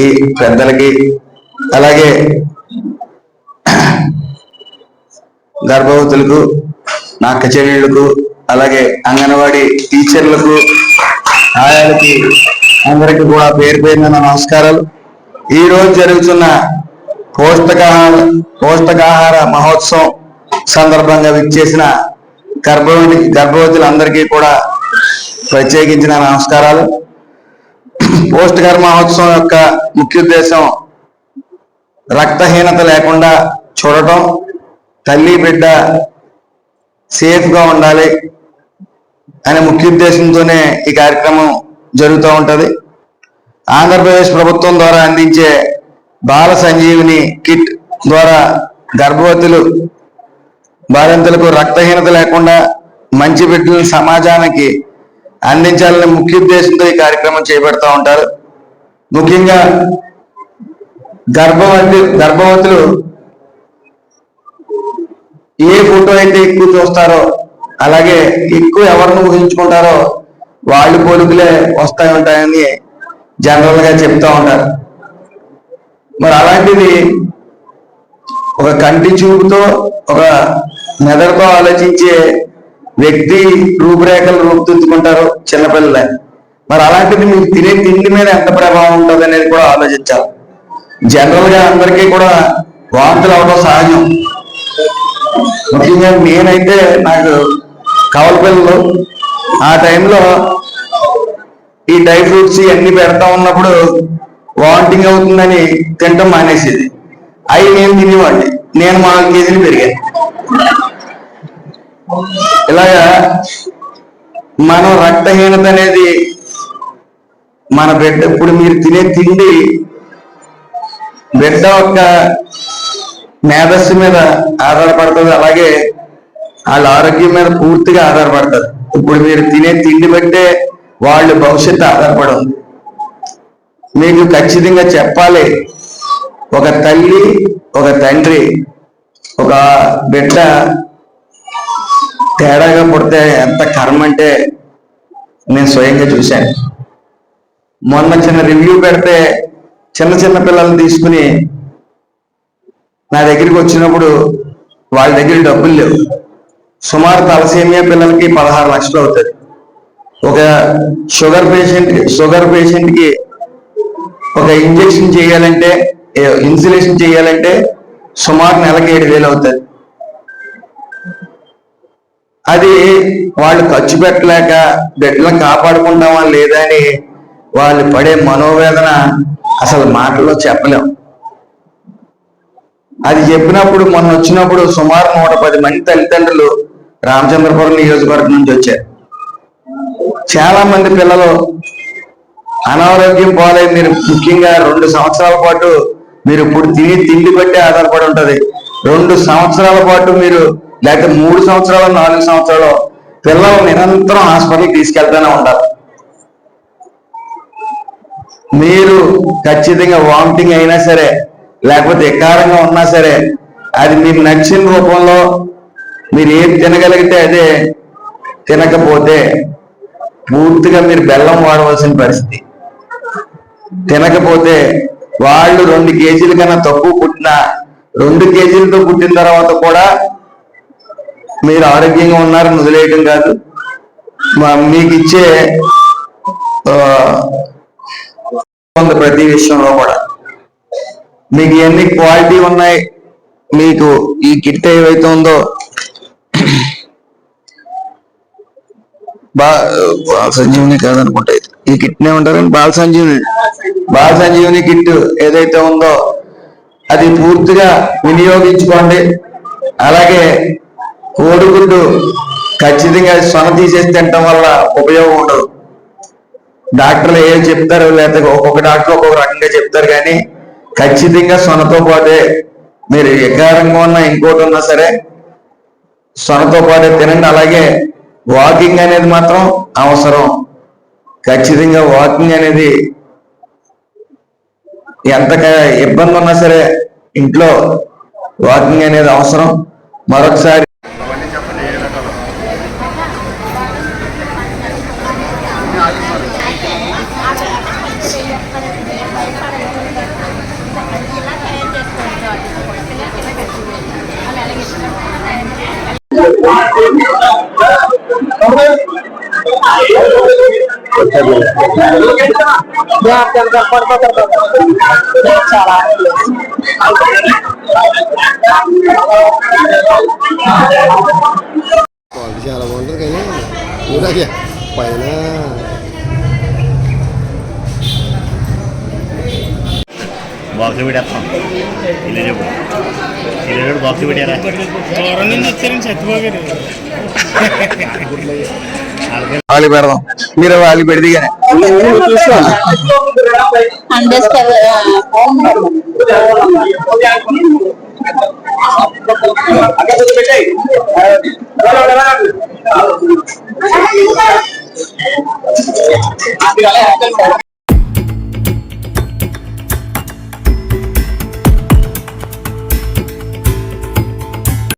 ఈ పెద్దలకి అలాగే గర్భవతులకు నా చెల్లెళ్ళకు అలాగే అంగన్వాడీ టీచర్లకు ఆయాలకి అందరికీ కూడా పేరు పేరున నమస్కారాలు. ఈ రోజు జరుగుతున్న పౌష్టికాహార పౌష్టికాహార మహోత్సవం సందర్భంగా విచ్చేసిన గర్భవతి గర్భవతులందరికీ కూడా ప్రత్యేకించిన నమస్కారాలు. పౌష్టికాహార మహోత్సవం యొక్క ముఖ్య ఉద్దేశం రక్తహీనత లేకుండా చూడటం తల్లి బిడ్డ సేఫ్గా ఉండాలి అనే ముఖ్య ఉద్దేశంతోనే ఈ కార్యక్రమం జరుగుతూ ఉంటుంది. ఆంధ్రప్రదేశ్ ప్రభుత్వం ద్వారా అందించే బాల సంజీవిని కిట్ ద్వారా గర్భవతులు బాలింతలకు రక్తహీనత లేకుండా మంచి బిడ్డలను సమాజానికి అందించాలనే ముఖ్య ఉద్దేశంతో ఈ కార్యక్రమం చేపడతా ఉంటారు. ముఖ్యంగా గర్భవతి గర్భవతులు ఏ ఫోటో అయితే ఎక్కువ చూస్తారో అలాగే ఎక్కువ ఎవరిని ఊహించుకుంటారో వాళ్ళు పోలికలే వస్తాయి ఉంటాయని జనరల్గా చెప్తా ఉంటారు. మరి అలాంటిది ఒక కంటి చూపుతో ఒక మెదడుతో ఆలోచించే వ్యక్తి రూపురేఖలు రూపుదిద్దుకుంటారు చిన్నపిల్లలే. మరి అలాంటిది మీరు తినే తిండి మీద ఎంత ప్రభావం ఉంటుంది అనేది కూడా ఆలోచించాలి. జనరల్గా అందరికీ కూడా వాంతులు అవడం సహజం. ముఖ్యంగా నేనైతే నాకు కవల పిల్లలు. ఆ టైంలో ఈ డ్రై ఫ్రూట్స్ ఇవన్నీ పెడతా ఉన్నప్పుడు వాంటింగ్ అవుతుందని తినటం మానేసేది. అవి నేను తినేవాడిని. నేను నాలుగు కేజీలు పెరిగాను. ఇలాగా మనం రక్తహీనత అనేది మన బిడ్డ ఇప్పుడు మీరు తినే తిండి బిడ్డ యొక్క మేధస్సు మీద ఆధారపడుతుంది. అలాగే వాళ్ళ ఆరోగ్యం మీద పూర్తిగా ఆధారపడుతుంది. ఇప్పుడు మీరు తినే తిండి బట్టే వాళ్ళ భవిష్యత్తు ఆధారపడి మీకు ఖచ్చితంగా చెప్పాలి ఒక తల్లి ఒక తండ్రి ఒక బిడ్డ తేడాగా పుడితే ఎంత కర్మ అంటే నేను స్వయంగా చూశాను. మొన్న చిన్న రివ్యూ పెడితే చిన్న చిన్న పిల్లల్ని తీసుకుని నా దగ్గరికి వచ్చినప్పుడు వాళ్ళ దగ్గర డబ్బులు లేవు. సుమారు తలసేమియా పిల్లలకి పదహారు లక్షలు అవుతుంది ఒక షుగర్ పేషెంట్ షుగర్ పేషెంట్కి ఒక ఇంజెక్షన్ చేయాలంటే ఇన్సులేషన్ చేయాలంటే సుమారు నెలకి ఏడు వేలు అవుతుంది అది వాళ్ళు ఖర్చు పెట్టలేక బిడ్డలను కాపాడుకుంటామా లేదా అని వాళ్ళు పడే మనోవేదన అసలు మాటల్లో చెప్పలేం. అది చెప్పినప్పుడు మొన్న వచ్చినప్పుడు సుమారు నూట పది మంది తల్లిదండ్రులు రామచంద్రపురం నియోజకవర్గం నుంచి వచ్చారు. చాలా మంది పిల్లలు అనారోగ్యం పాలై మీరు ముఖ్యంగా రెండు సంవత్సరాల పాటు మీరు ఇప్పుడు తిని తిండి బట్టి ఆధారపడి ఉంటది. రెండు సంవత్సరాల పాటు మీరు లేకపోతే మూడు సంవత్సరాలు నాలుగు సంవత్సరాలు పిల్లలు నిరంతరం హాస్పిటల్కి తీసుకెళ్తూనే ఉంటారు. మీరు ఖచ్చితంగా వామిటింగ్ అయినా సరే లేకపోతే ఎకారంగా ఉన్నా సరే అది మీకు నచ్చిన రూపంలో మీరు ఏం తినగలిగితే అదే తినకపోతే పూర్తిగా మీరు బెల్లం వాడవలసిన పరిస్థితి. తినకపోతే వాళ్ళు రెండు కేజీల కన్నా తక్కువ పుట్టిన రెండు కేజీలతో పుట్టిన తర్వాత కూడా మీరు ఆరోగ్యంగా ఉన్నారని వదిలేయటం కాదు. మీకు ఇచ్చే ప్రతి విషయంలో కూడా. మీకు ఎన్ని క్వాలిటీ ఉన్నాయి మీకు ఈ కిట్ ఏవైతే ఉందో బా బాల సంజీవని కాదనుకుంటా. ఇది. ఈ కిట్ ఉంటారని బాల సంజీవుని బాల సంజీవుని కిట్ ఏదైతే ఉందో అది పూర్తిగా వినియోగించుకోండి. అలాగే కోడిగుడ్డు ఖచ్చితంగా సొన తీసేసి తినటం వల్ల ఉపయోగం ఉండదు. డాక్టర్లు ఏం చెప్తారు లేకపోతే ఒక్కొక్క డాక్టర్ ఒక్కొక్క రకంగా చెప్తారు కానీ ఖచ్చితంగా సొనతో పాటే మీరు ఎకారంగా ఉన్నా ఇంకోటి ఉన్నా సరే సొనతో పాటే తినండి. అలాగే వాకింగ్ అనేది మాత్రం అవసరం. ఖచ్చితంగా వాకింగ్ అనేది ఎంత ఇబ్బంది ఉన్నా సరే ఇంట్లో వాకింగ్ అనేది అవసరం. మరొకసారి క్వాలిటీ చాలా బాగుంటుంది కానీ ఊరాగే పైన బాక్స్ పెట్టేస్తాం వెళ్ళేటప్పుడు వెళ్ళేటప్పుడు బాక్స్ పెట్టారా దూరం నుంచి వచ్చారని చచ్చిపోగారు వాళ్ళు పెడదాం. మీరు వాళ్ళు పెడితే కానీ అండర్స్టాండ్